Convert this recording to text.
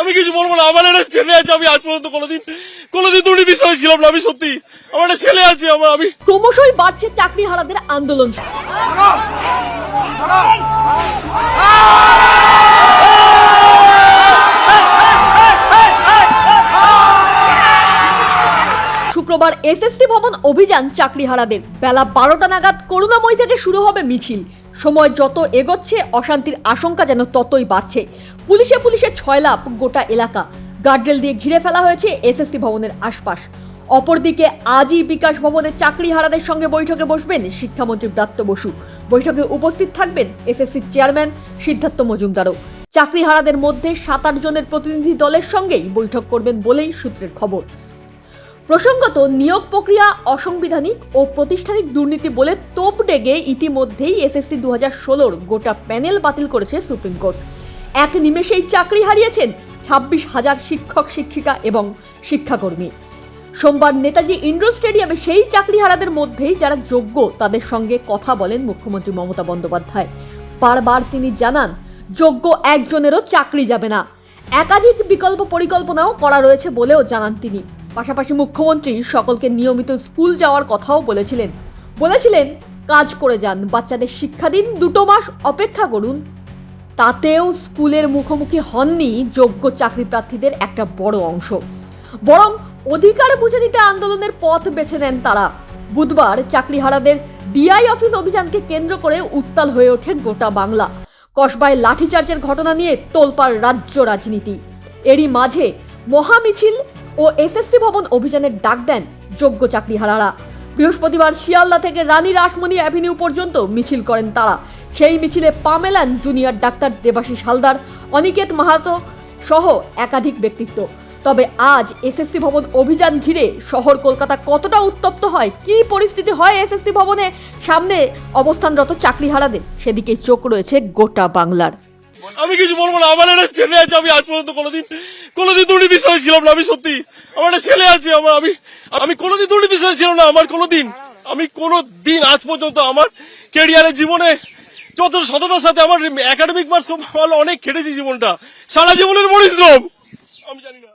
আমি কিছু বলব না। আমার একটা ছেলে আছে, আমি আজ পর্যন্ত কোনোদিন কোনোদিন দুর্নীতির সঙ্গে ছিলাম না, আমি সত্যি। আমার একটা ছেলে আছে, আমার আমি ক্রমশই বাড়ছে চাকরি হারাদের আন্দোলন। শুক্রবার এসএসসি ভবন অভিযান চাকরিহারাদের। বেলা বারোটা নাগাদ করুণাময় থেকে শুরু হবে মিছিল। সময় যত এগোচ্ছে, অশান্তির আশঙ্কা যেন ততই বাড়ছে। পুলিশে পুলিশে ছয় লাভ গোটা এলাকা। গার্ডরেল দিয়ে ঘিরে ফেলা হয়েছে এসএসসি ভবনের আশপাশ। অপরদিকে আজই বিকাশ ভবনে চাকরিহারাদের সঙ্গে বৈঠকে বসবেন শিক্ষামন্ত্রী ব্রাত্য বসু। বৈঠকে উপস্থিত থাকবেন এসএসসির চেয়ারম্যান সিদ্ধার্থ মজুমদারও। চাকরিহারাদের মধ্যে সাত আট জনের প্রতিনিধি দলের সঙ্গেই বৈঠক করবেন বলেই সূত্রের খবর। প্রসঙ্গত, নিয়োগ প্রক্রিয়া অসাংবিধানিক ও প্রতিষ্ঠানিক দুর্নীতি বলে তোপ ডেগে ইতিমধ্যেই এসএসসি দু হাজার ষোলোর গোটা প্যানেল বাতিল করেছে সুপ্রিম কোর্ট। এক নিমেষেই চাকরি হারিয়েছেন ছাব্বিশ হাজার শিক্ষক, শিক্ষিকা এবং শিক্ষাকর্মী। সোমবার নেতাজি ইন্ডোর স্টেডিয়ামে সেই চাকরিহারাদের মধ্যেই যারা যোগ্য, তাদের সঙ্গে কথা বলেন মুখ্যমন্ত্রী মমতা বন্দ্যোপাধ্যায়। বারবার তিনি জানান, যোগ্য একজনেরও চাকরি যাবে না। একাধিক বিকল্প পরিকল্পনাও করা রয়েছে বলেও জানান তিনি। পাশাপাশি মুখ্যমন্ত্রী সকলকে নিয়মিত স্কুল যাওয়ার কথাও বলেছিলেন। বলেছিলেন, কাজ করে যান, বাচ্চাদের শিক্ষা দিন, দুটো মাস অপেক্ষা করুন। তাতেও স্কুলের মুখোমুখি হননি যোগ্য চাকরি প্রার্থীদের একটা বড় অংশ। বরং অধিকার বুঝে নিতে আন্দোলনের পথ বেছে নেন তারা। বুধবার চাকরিহারাদের ডিআই অফিস অভিযানকে কেন্দ্র করে উত্তাল হয়ে ওঠে গোটা বাংলা। কসবায় লাঠিচার্জের ঘটনা নিয়ে তোলপাড় রাজ্য রাজনীতি। এরই মাঝে মহামিছিল ও এসএসসি ভবন অভিযানের ডাক দেন যোগ্য চাকরিহারারা। বৃহস্পতিবার শিয়ালদা থেকে রানী রাসমণি অ্যাভিনিউ পর্যন্ত মিছিল করেন তারা। সেই মিছিলে পা মেলান জুনিয়র ডাক্তার দেবাশিস হালদার, অনিকেত মাহাতো সহ একাধিক ব্যক্তিত্ব। তবে আজ এসএসসি ভবন অভিযান ঘিরে শহর কলকাতা কতটা উত্তপ্ত হয়, কি পরিস্থিতি হয় এসএসসি ভবনে সামনে অবস্থানরত চাকরিহারাদের? সেদিকে চোখ রয়েছে গোটা বাংলার। আমি কিছু বলব না, আমার একটা ছেলে আছে, আমি আজ পর্যন্ত কোনোদিন কোনোদিন দুর্নীতির সঙ্গে ছিলাম না, আমি সত্যি। আমার একটা ছেলে আছে, আমার আমি আমি কোনোদিন দুর্নীতির সঙ্গে ছিলাম না, আমার কোনোদিন। আমি কোনো দিন আজ পর্যন্ত আমার কেরিয়ারের জীবনে যত সততার সাথে আমার একাডেমিক মার্কস ভালো, অনেক খেটেছি জীবনটা। সারা জীবনের পরিশ্রম। আমি জানি না।